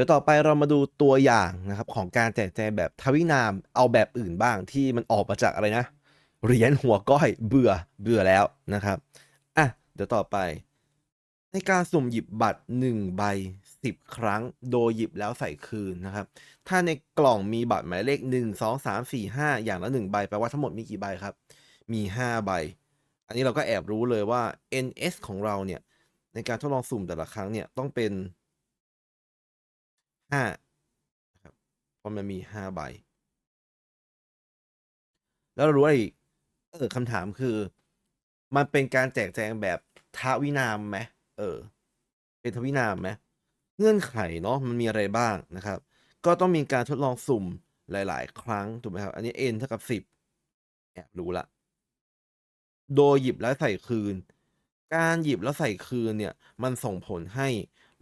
ดี๋ยวต่อไปเรามาดูตัวอย่างนะครับของการแจกแจงแบบทวินามเอาแบบอื่นบ้างที่มันออกมาจากอะไรนะเหรียญหัวก้อยเบื่อเบื่อแล้วนะครับอะเดี๋ยวต่อไป ในการสุ่มหยิบบัตร1ใบ10 ครั้งโดยหยิบแล้วใส่คืนนะครับ ถ้าในกล่องมีบัตรหมายเลข 1 2 3 4 5 อย่างละ1ใบแปลว่าทั้งหมดมีกี่ใบครับ มี 5 ใบ อันนี้เราก็แอบรู้เลยว่า NS ของเราเนี่ยในการทดลองสุ่มแต่ละครั้งเนี่ยต้องเป็น 5นะครับเพราะมันมี5ใบ แล้วเรารู้อะไรอีกเออคำถามคือ มันเป็นการแจกแจงแบบทวินามไหมเออ เป็นทวินามไหมเงื่อนไขเนาะมันมีอะไรบ้างนะครับ ก็ต้องมีการทดลองสุ่มหลาย ๆ ครั้งถูกไหมครับ อันนี้ n เท่ากับ10แอบรู้ละ โดยหยิบแล้วใส่คืน การหยิบแล้วใส่คืนเนี่ย มันส่งผลให้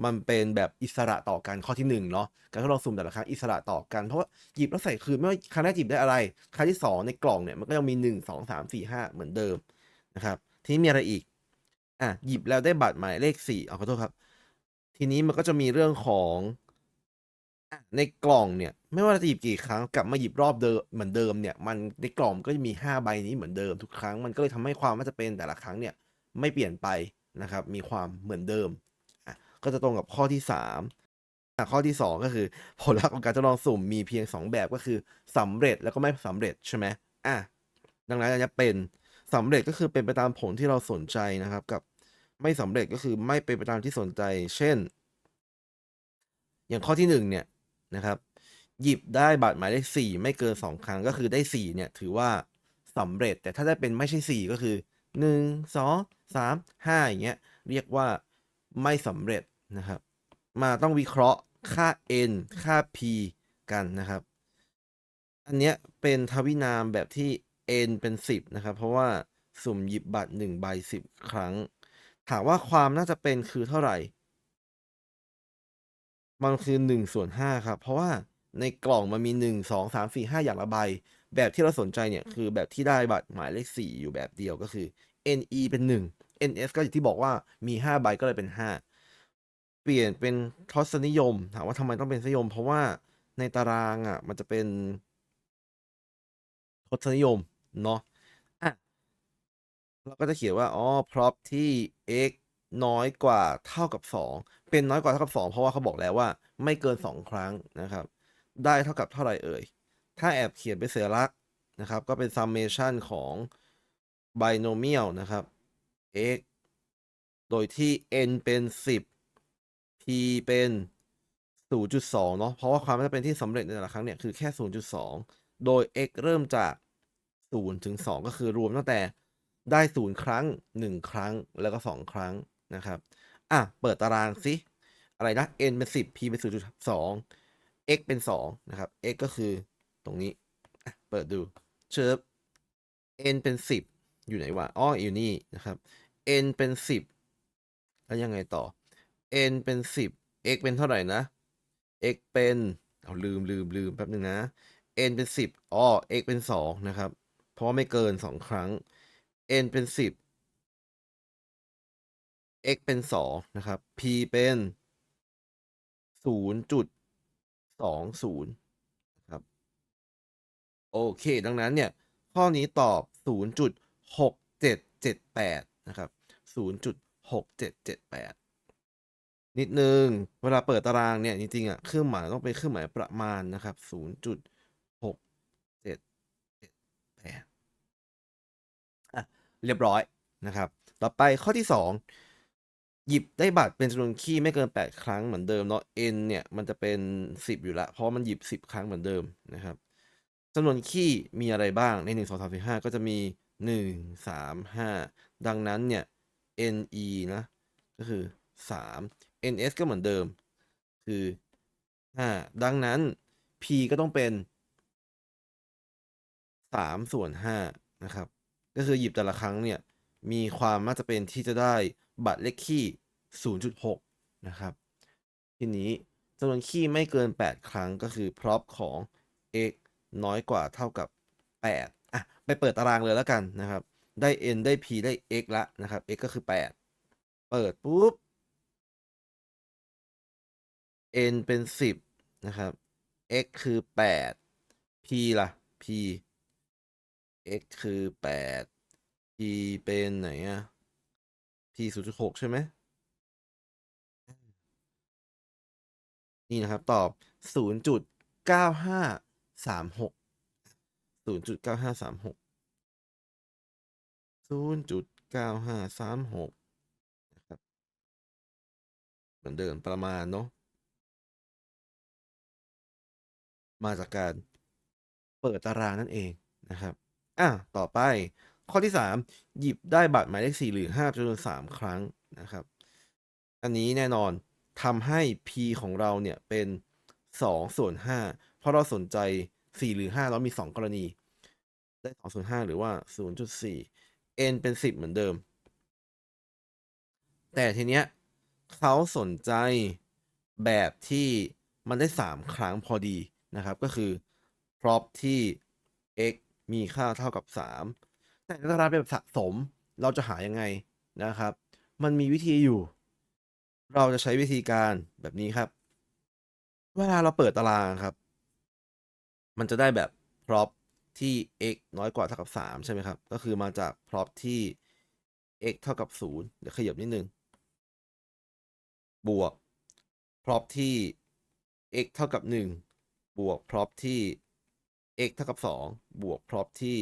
มันเป็นแบบอิสระต่อกันข้อที่หนึ่งเนาะการทดลองสุ่มแต่ละครั้งอิสระต่อกันเพราะว่าหยิบแล้วใส่คืนไม่ว่าครั้งแรกหยิบได้อะไร ครั้งที่สองในกล่องเนี่ยมันก็ยังมีหนึ่งสองสามสี่ห้าเหมือนเดิมนะครับทีนี้มีอะไรอีกอะหยิบแล้วได้บัตรหมายเลขสี่เอาขอโทษครับ ทีนี้มันก็จะมีเรื่องของในกล่องเนี่ย ไม่ว่าจะหยิบกี่ครั้งกลับมาหยิบรอบเดิมเหมือนเดิมเนี่ย มันในกล่องก็จะมีห้าใบนี้เหมือนเดิมทุกครั้งมันก็เลยทำให้ความว่าจะเป็นแต่ละครั้งเนี่ยไม่เปลี่ยนไปนะครับ มีความเหมือนเดิม ก็จะตรงกับข้อที่3อะข้อที่2ก็คือผลลัพธ์ของการทดลองสุ่มมีเพียง2แบบก็คือสำเร็จแล้วก็ไม่สำเร็จใช่ไหมอะดังนั้นอันจะเป็นสำเร็จก็คือเป็นไปตามผลที่เราสนใจนะครับ กับไม่สำเร็จก็คือไม่เป็นไปตามที่สนใจ เช่น อย่างข้อที่1เนี่ยนะครับ หยิบได้บัตรหมายเลขสี่ไม่เกินสองครั้งก็คือได้สี่เนี่ย ถือว่าสำเร็จแต่ถ้าได้เป็นไม่ใช่สี่ก็คือหนึ่งสองสามห้าอย่างเงี้ยเรียกว่าไม่สำเร็จ นะครับ มาต้องวิเคราะห์ค่า n ค่า p กันนะครับ อันเนี้ยเป็นทวินามแบบที่ n เป็น 10 นะครับ เพราะว่าสุ่มหยิบบัตร1ใบ10 ครั้ง ถามว่าความน่าจะเป็นคือเท่าไหร่ มันคือ1ส่วน5ครับ เพราะว่าในกล่องมันมี 1 2 3 4 5 อย่างละใบ แบบที่เราสนใจเนี่ยคือแบบที่ได้บัตรหมายเลข 4 อยู่แบบเดียวก็คือ NE เป็น 1 NS ก็อย่างที่บอกว่ามี 5 ใบก็เลยเป็น 5 เปลี่ยนเป็นทศนิยม ถามว่าทำไมต้องเป็นนิยม เพราะว่าในตารางอะ มันจะเป็นทศนิยม เนาะอะเราก็จะเขียนว่า อ๋อ prop ที่ x น้อยกว่าเท่ากับ 2 เป็นน้อยกว่าเท่ากับ 2 เพราะว่าเขาบอกแล้วว่า ไม่เกิน 2 ครั้งนะครับ ได้เท่ากับเท่าไหร่เอ่ย ถ้าแอบเขียนเป็นเสัญลักษ์นะครับ ก็เป็น summation ของ binomial นะครับ x โดยที่ n เป็น 10 p เป็น 0.2 เนาะเพราะว่าความจะเป็นที่สำเร็จในแต่ละครั้งเนี่ยคือแค่ 0.2 โดย x เริ่มจาก 0 ถึง 2 ก็คือรวมตั้งแต่ได้ 0 ครั้ง 1 ครั้งแล้วก็ 2 ครั้งนะครับอะเปิดตารางสิอะไรนะ n เป็น 10 p เป็น 0.2 x เป็น 2 นะครับ x ก็คือตรงนี้เปิดดูเชิญ n เป็น 10 อยู่ไหนวะอ๋ออยู่นี่นะครับ n เป็น 10 แล้วยังไงต่อ n เป็น10 x เป็นเท่าไหร่นะ x เป็นเอาลืมลืมลืมแป๊บนึงนะ n เป็น10อ๋อ x เป็น2นะครับ เพราะไม่เกิน2ครั้ง n เป็น10 x เป็น2นะครับ p เป็น0.20นะครับ โอเค ดังนั้นเนี่ย ข้อนี้ตอบ0.6778นะครับ0.6778นิด นิดนึง เวลาเปิดตารางเนี่ยจริงๆอะเครื่องหมายต้องเป็นเครื่องหมายประมาณนะครับ0.678อะเรียบร้อยนะครับ ต่อไปข้อที่2หยิบได้บัตรเป็นจำนวนขี้ไม่เกิน 8 ครั้งเหมือนเดิมเนาะ n เนี่ยมันจะเป็น 10 อยู่ล้วเพราะมันหยิบ 10 ครั้งเหมือนเดิมนะครับจำนวนขี้มีอะไรบ้างใน 1 2 3 4 5 ก็จะมี 1 3 5 ดังนั้นเนี่ย ne นะก็คือ 3 ns ก็เหมือนเดิม คือ5ดังนั้น p ก็ต้องเป็น3ส่วน5นะครับ ก็คือหยิบแต่ละครั้งเนี่ย มีความน่าจะเป็นที่จะได้บัตรเลขขี้0.6นะครับ ทีนี้จำนวนขี้ไม่เกิน 8 ครั้งก็คือ prop ของ x น้อยกว่าเท่ากับ 8 อะ ไปเปิดตารางเลยแล้วกันนะครับ ได้ n ได้ p ได้ x ละนะครับ x ก็คือ 8 เปิดปุ๊บ n เป็นสิบนะครับ x คือแปด p ล่ะ p x คือแปด p เป็นไหนอะ p ศูนย์จุดหกใช่ไหม นี่นะครับ ตอบศูนย์จุดเก้าห้าสามหกศูนย์จุดเก้าห้าสามหกศูนย์จุดเก้าห้าสามหกนะครับ เหมือนเดิมประมาณเนาะ มาจากการเปิดตารางนั่นเองนะครับ อะต่อไปข้อที่สามหยิบได้บัตรหมายเลขสี่หรือห้าจำนวนสามครั้งนะครับ อันนี้แน่นอนทำให้ p ของเราเนี่ยเป็นสองส่วนห้าเพราะเราสนใจสี่หรือห้าเรามีสองกรณี ได้สองส่วนห้าหรือว่าศูนย์จุดสี่ n เป็นสิบเหมือนเดิม แต่ทีเนี้ยเขาสนใจแบบที่มันได้สามครั้งพอดี นะครับ ก็คือ prop ที่ x มีค่าเท่ากับ 3 แต่ในตารางแบบสะสมเราจะหายังไงนะครับ มันมีวิธีอยู่ เราจะใช้วิธีการแบบนี้ครับ เวลาเราเปิดตารางครับ มันจะได้แบบ prop ที่ x น้อยกว่าเท่ากับ 3 ใช่ไหมครับ ก็คือมาจาก prop ที่ x เท่ากับ 0 เดี๋ยวขยับนิดนึง บวก prop ที่ x เท่ากับ 1 บวก prop ที่ x เท่ากับ 2 บวก prop ที่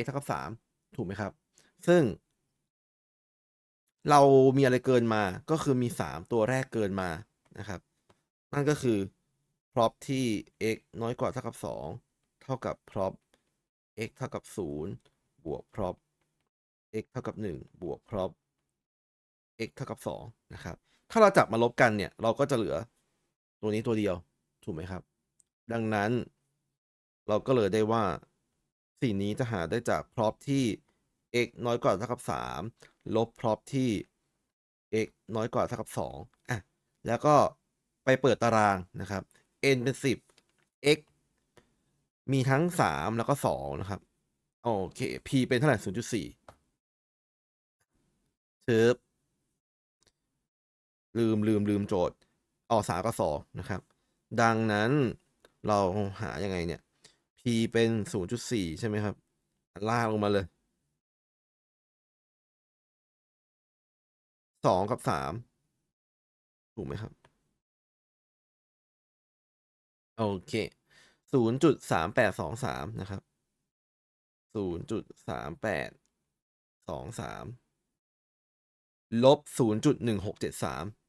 x เท่ากับ 3 ถูกไหมครับ ซึ่ง เรามีอะไรเกินมาก็คือมี 3 ตัวแรกเกินมานะครับ นั่นก็คือ prop ที่ x น้อยกว่าเท่ากับ 2 เท่ากับ prop x เท่ากับ 0 บวก prop x เท่ากับ 1 บวก prop x เท่ากับ 2 นะครับ ถ้าเราจับมาลบกันเนี่ย เราก็จะเหลือตัวนี้ตัวเดียว ถูกไหมครับ ดังนั้น เราก็เลยได้ว่าสิ่งนี้จะหาได้จาก prop ที่ x น้อยกว่าเท่ากับ 3 ลบ prop ที่ x น้อยกว่าเท่ากับ2อะแล้วก็ไปเปิดตารางนะครับ n เป็น 10 x มีทั้ง 3 แล้วก็ 2 นะครับ โอเค p เป็นเท่าไหร่ 0.4เชิบลืมลืมลืมโจทย์ออกสามกับสองนะครับ ดังนั้นเราหายังไงเนี่ย p เป็น 0.4 ใช่ไหมครับ ลากลงมาเลย 2 กับ 3 ถูกไหมครับ โอเค 0.3823 นะครับ 0.3823 ลบ 0.1673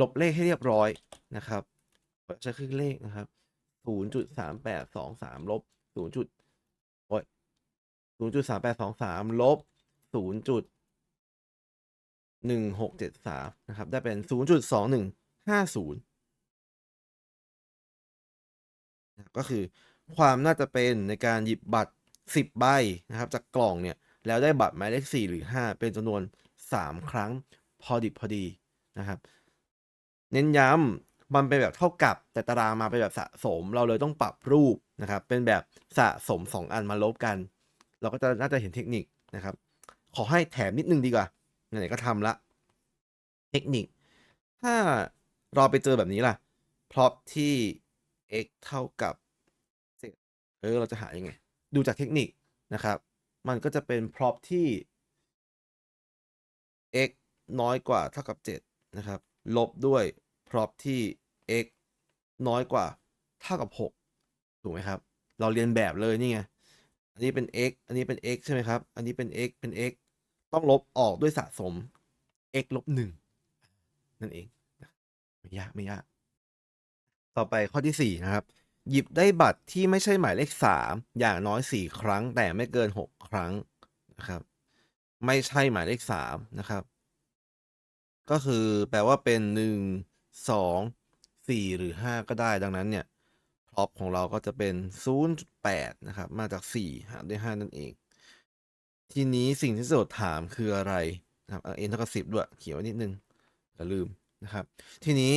ลบเลขให้เรียบร้อยนะครับใช้เครื่องเลขนะครับศูนย์จุดสามแปดสองสามลบศูนย์จุดโอ้ยศูนย์จุดสามแปดสองสามลบศูนย์จุดหนึ่งหกเจ็ดสามนะครับ ได้เป็นศูนย์จุดสองหนึ่งห้าศูนย์ก็คือความน่าจะเป็นในการหยิบบัตรสิบใบนะครับ จากกล่องเนี่ย แล้วได้บัตรหมายเลขสี่หรือห้าเป็นจำนวนสามครั้งพอดิบพอดีนะครับ เน้นย้ำมันเป็นแบบเท่ากับแต่ตารางมาเป็นแบบสะสม เราเลยต้องปรับรูปนะครับ เป็นแบบสะสม 2 อันมาลบกัน เราก็จะน่าจะเห็นเทคนิคนะครับ ขอให้แถมนิดนึงดีกว่าไหนๆก็ทำละ เทคนิค ถ้าเราไปเจอแบบนี้ล่ะพรอพที่ x เท่ากับเออเราจะหายังไง ดูจากเทคนิคนะครับ มันก็จะเป็นพรอพที่ x น้อยกว่าเท่ากับ 7 นะครับ ลบด้วย prop ที่ x น้อยกว่าเท่ากับ 6 ถูกไหมครับ เราเรียนแบบเลยนี่ไง อันนี้เป็น x อันนี้เป็น x ใช่ไหมครับ อันนี้เป็น x เป็น x ต้องลบออกด้วยสะสม x ลบ1นั่นเอง ไม่ยากไม่ยาก ต่อไปข้อที่ 4 นะครับ หยิบได้บัตรที่ไม่ใช่หมายเลข 3 อย่างน้อย 4 ครั้ง แต่ไม่เกิน 6 ครั้งนะครับ ไม่ใช่หมายเลข 3 นะครับ ก็คือแปลว่าเป็นหนึ่งสองสี่หรือห้าก็ได้ดังนั้นเนี่ยพร็อพของเราก็จะเป็นศูนย์แปดนะครับ มาจากสี่หารด้วยห้านั่นเอง ทีนี้สิ่งที่โจทย์ถามคืออะไรนะครับเอ็นเท่ากับสิบด้วยเขียนไว้นิดนึงอย่าลืมนะครับ ทีนี้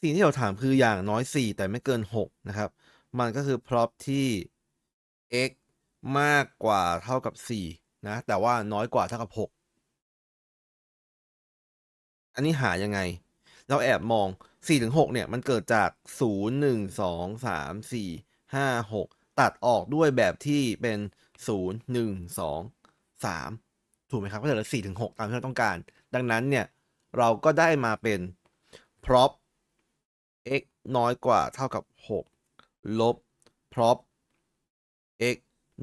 สิ่งที่เราถามคืออย่างน้อยสี่แต่ไม่เกินหกนะครับ มันก็คือพร็อพที่ x มากกว่าเท่ากับสี่นะ แต่ว่าน้อยกว่าเท่ากับหก อันนี้หายังไง เราแอบมอง4ถึง6เนี่ย มันเกิดจาก 0 1 2 3 4 5 6 ตัดออกด้วยแบบที่เป็น 0 1 2 3 ถูกไหมครับ ก็จะเหลือ4ถึง6ตามที่เราต้องการ ดังนั้นเนี่ย เราก็ได้มาเป็น prop x น้อยกว่าเท่ากับ 6 ลบ prop x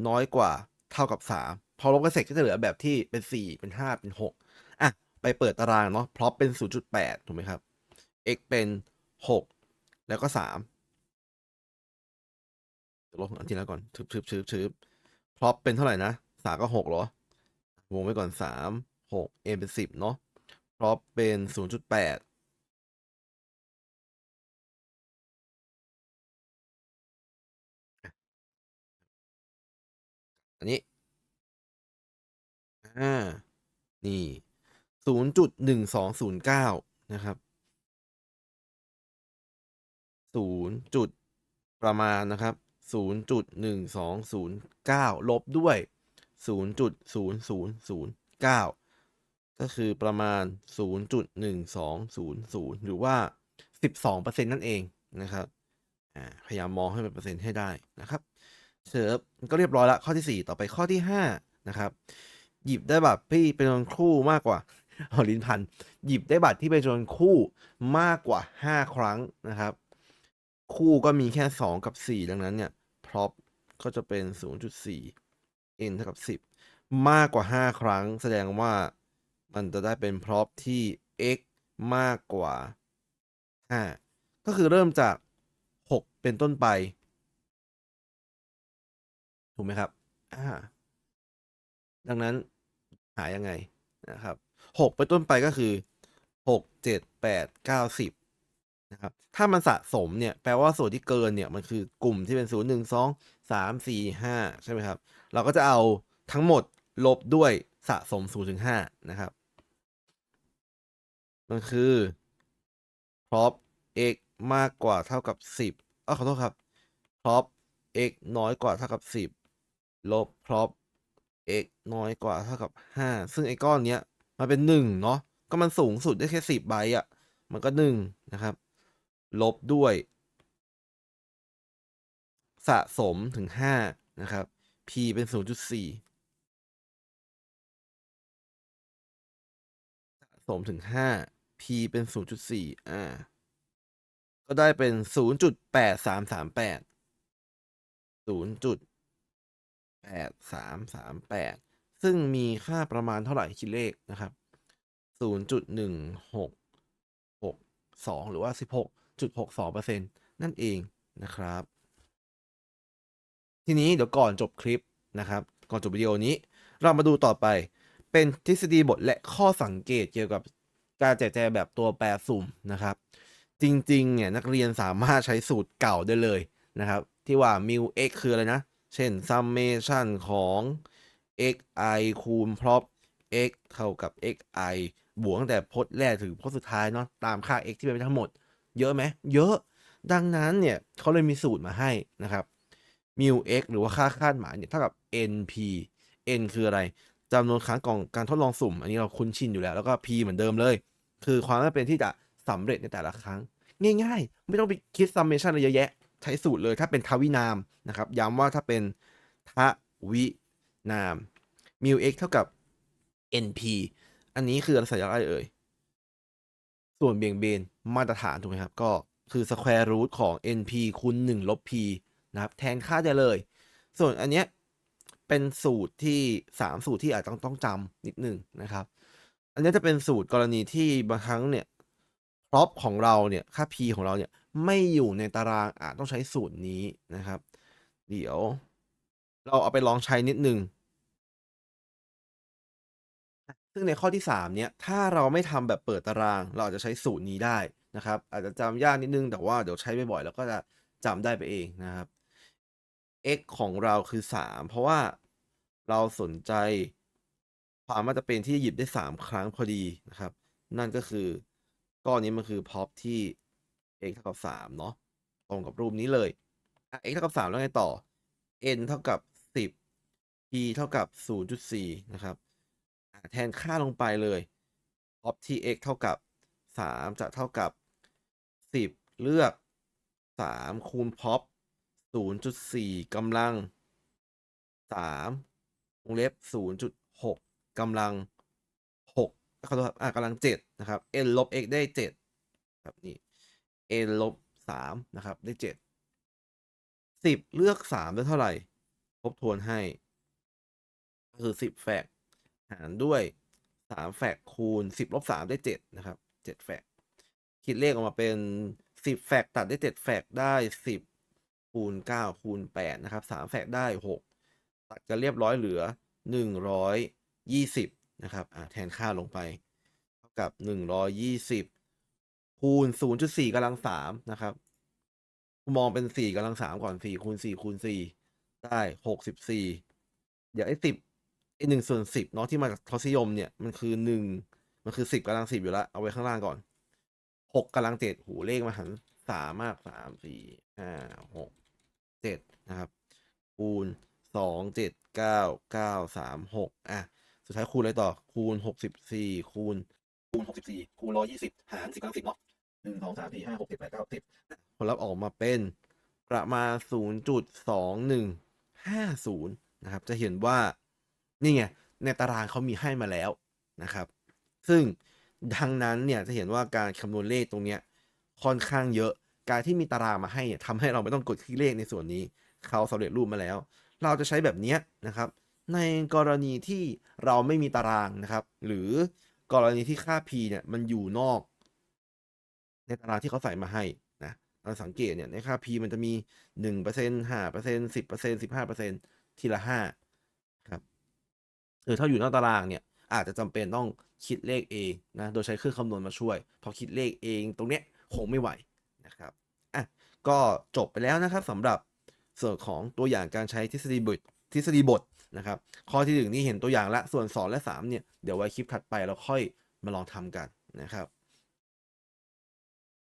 น้อยกว่าเท่ากับ 3 พอลบกันเสร็จก็จะเหลือแบบที่เป็น 4 เป็น 5 เป็น 6 ไปเปิดตารางเนาะ prop เป็น 0.8 ถูกไหมครับ x เป็น 6 แล้วก็3ลบอันที่แล้วก่อนชึบชึบชึบชึบ prop เป็นเท่าไหร่นะ3ก็6เหรอ วงไว้ก่อน 3 6 a เป็น 10 เนาะ prop เป็น 0.8อันนี้ อ่า นี่ 0.1209 นะครับ0จุดประมาณนะครับ 0.1209 ลบด้วย 0.0009 ก็คือประมาณ 0.1200 หรือว่า 12%นั่นเองนะครับพยายามมองให้เป็นเปอร์เซ็นต์ให้ได้นะครับเสิร์ฟก็เรียบร้อยล้วข้อที่ 4 ต่อไปข้อที่ 5 นะครับ หยิบได้แบัตรที่เป็นจำนวนคู่มากกว่า เอาลิ้นพัน หยิบได้บัตรที่เป็นจำนวนคู่มากกว่า 5 ครั้งนะครับ คู่ก็มีแค่ 2 กับ 4 ดังนั้นเนี่ย prop ก็จะเป็น 0.4 n เท่ากับ 10 มากกว่า 5 ครั้ง แสดงว่ามันจะได้เป็น prop ที่ x มากกว่า 5 ก็คือเริ่มจาก 6 เป็นต้นไป ถูกไหมครับ อ่า ดังนั้นหายังไงนะครับ 6ไปต้นไปก็คือ6 7 8 9 10นะครับ ถ้ามันสะสมเนี่ยแปลว่าส่วนที่เกินเนี่ยมันคือกลุ่มที่เป็น0 1 2 3 4 5ใช่ไหมครับ เราก็จะเอาทั้งหมดลบด้วยสะสม0ถึง5นะครับ มันคือ prop x มากกว่าเท่ากับ10เออขอโทษครับ prop x น้อยกว่าเท่ากับ10ลบ prop x น้อยกว่าเท่ากับ5ซึ่งไอ้ก้อนเนี้ย มันเป็น1เนาะก็มันสูงสุดได้แค่10ใบอะ่ะ มันก็1นะครับ ลบด้วย สะสมถึง5นะครับ p เป็น0.4สะสมถึง5 p เป็น0.4อ่า ก็ได้เป็น0.8338 0.8338 ซึ่งมีค่าประมาณเท่าไหร่คิดเลขนะครับ 0.1662 หรือว่า 16.62%นั่นเองนะครับ ทีนี้เดี๋ยวก่อนจบคลิปนะครับ ก่อนจบวิดีโอนี้ เรามาดูต่อไปเป็นทฤษฎีบทและข้อสังเกตเกี่ยวกับการแจกแจงแบบตัวแปรสุ่มนะครับ จริงๆเนี่ยนักเรียนสามารถใช้สูตรเก่าได้เลยนะครับ ที่ว่า mu x คืออะไรนะ เช่น summation ของ xi คูณ prop x เท่ากับ xi บวกตั้งแต่พจน์แรกถึงพจน์สุดท้ายเนาะตามค่า x ที่เป็นไปทั้งหมด เยอะไหมเยอะดังนั้นเนี่ยเขาเลยมีสูตรมาให้นะครับ mu x หรือว่าค่าคาดหมายเนี่ยเท่ากับ np n คืออะไรจำนวนครั้งของการทดลองสุ่ม อันนี้เราคุ้นชินอยู่แล้วแล้วก็ p เหมือนเดิมเลย คือความจำเป็นที่จะสำเร็จในแต่ละครั้ง ง่าย ๆ ไม่ต้องไปคิด summation อะไรเยอะแยะ ใช้สูตรเลยถ้าเป็นทวินามนะครับ ย้ำว่าถ้าเป็นทวิ นาม mu x เท่ากับ np อันนี้คือสัญลักษณ์อะไรเอ่ย ส่วนเบี่ยงเบนมาตรฐานถูกไหมครับ ก็คือ square root ของ np คูณ1ลบ p นะครับ แทนค่าได้เลย ส่วนอันเนี้ยเป็นสูตรที่ 3 สูตรที่อาจต้องต้องจำนิดหนึ่งนะครับ อันนี้จะเป็นสูตรกรณีที่บางครั้งเนี่ย prop ของเราเนี่ยค่า p ของเราเนี่ยไม่อยู่ในตารางอาจต้องใช้สูตรนี้นะครับ เดี๋ยว เราเอาไปลองใช้นิดหนึ่ง ซึ่งในข้อที่ 3 เนี่ย ถ้าเราไม่ทำแบบเปิดตาราง เราอาจจะใช้สูตรนี้ได้นะครับ อาจจะจำยากนิดนึง แต่ว่าเดี๋ยวใช้บ่อยๆแล้วก็จะจำได้ไปเองนะครับ x ของเราคือ 3 เพราะว่าเราสนใจความว่าจะเป็นที่หยิบได้ 3 ครั้งพอดีนะครับ นั่นก็คือก้อนนี้มันคือ prop ที่ x เท่ากับ3เนาะตรงกับรูปนี้เลยอะ x เท่ากับ 3 แล้วไงต่อ n เท่ากับ 10 p เท่ากับ 0.4 นะครับ แทนค่าลงไปเลย prop ที่ x เท่ากับสามจะเท่ากับสิบเลือกสามคูณพ็อปศูนย์จุดสี่กำลังสามวงเล็บศูนย์จุดหกกำลังหกขอโทษครับอะกำลังเจ็ดนะครับ n ลบ x ได้เจ็ดครับนี่ n ลบสามนะครับ ได้เจ็ดสิบเลือกสามได้เท่าไหร่ ทบทวนให้ ก็คือสิบแฟก หารด้วยสามแฟกคูณสิบลบสามได้เจ็ดนะครับเจ็ดแฟกคิดเลขออกมาเป็นสิบแฟกตัดได้เจ็ดแฟกได้สิบคูณเก้าคูณแปดนะครับสามแฟกได้หกตัดกันเรียบร้อยเหลือหนึ่งร้อยยี่สิบนะครับอ่าแทนค่าลงไป เท่ากับหนึ่งร้อยยี่สิบคูณศูนย์จุดสี่กำลังสามนะครับ มองเป็นสี่กำลังสามก่อนสี่คูณสี่คูณสี่ได้หกสิบสี่เดี๋ยวไอ้สิบ ไอหนึ่งส่วนสิบเนาะที่มาจากทศนิยมเนี่ยมันคือหนึ่งมันคือสิบกำลังสิบอยู่แล้ว เอาไว้ข้างล่างก่อนหกกำลังเจ็ดหูเลขมาหันสามมากสามสี่ห้าหกเจ็ดนะครับ คูณสองเจ็ดเก้าเก้าสามหกอะ สุดท้ายคูณอะไรต่อ คูณหกสิบสี่คูณ คูณหกสิบสี่คูณร้อยี่สิบหารสิบกำลังสิบเนาะหนึ่งสองสามสี่ห้าหกเจ็ดแปดเก้าสิบผลลัพธ์ออกมาเป็นประมาณศูนย์จุดสองหนึ่งห้าศูนย์นะครับ จะเห็นว่า นี่ไงในตารางเขามีให้มาแล้วนะครับ ซึ่งดังนั้นเนี่ยจะเห็นว่าการคำนวณเลขตรงเนี้ยค่อนข้างเยอะ การที่มีตารางมาให้เนี่ยทำให้เราไม่ต้องกดที่เลขในส่วนนี้ เขาสำเร็จรูปมาแล้ว เราจะใช้แบบนี้นะครับ ในกรณีที่เราไม่มีตารางนะครับ หรือกรณีที่ค่า p เนี่ยมันอยู่นอก ในตารางที่เขาใส่มาให้นะเราสังเกตเนี่ยในค่า p มันจะมีหนึ่งเปอร์เซ็นห้าเปอร์เซ็นสิบเปอร์เซ็นสิบห้าเปอร์เซ็นทีละห้า หรือถ้าอยู่นอกตารางเนี่ยอาจจะจำเป็นต้องคิดเลขเองนะโดยใช้เครื่องคำนวณมาช่วย พอคิดเลขเองตรงเนี้ยคงไม่ไหวนะครับอะก็จบไปแล้วนะครับสำหรับส่วนของตัวอย่างการใช้ทฤษฎีบททฤษฎีบทนะครับข้อที่หนึ่งนี่เห็นตัวอย่างละส่วน 2 และ 3 เนี่ย เดี๋ยวไว้คลิปถัดไปเราค่อยมาลองทำกันนะครับ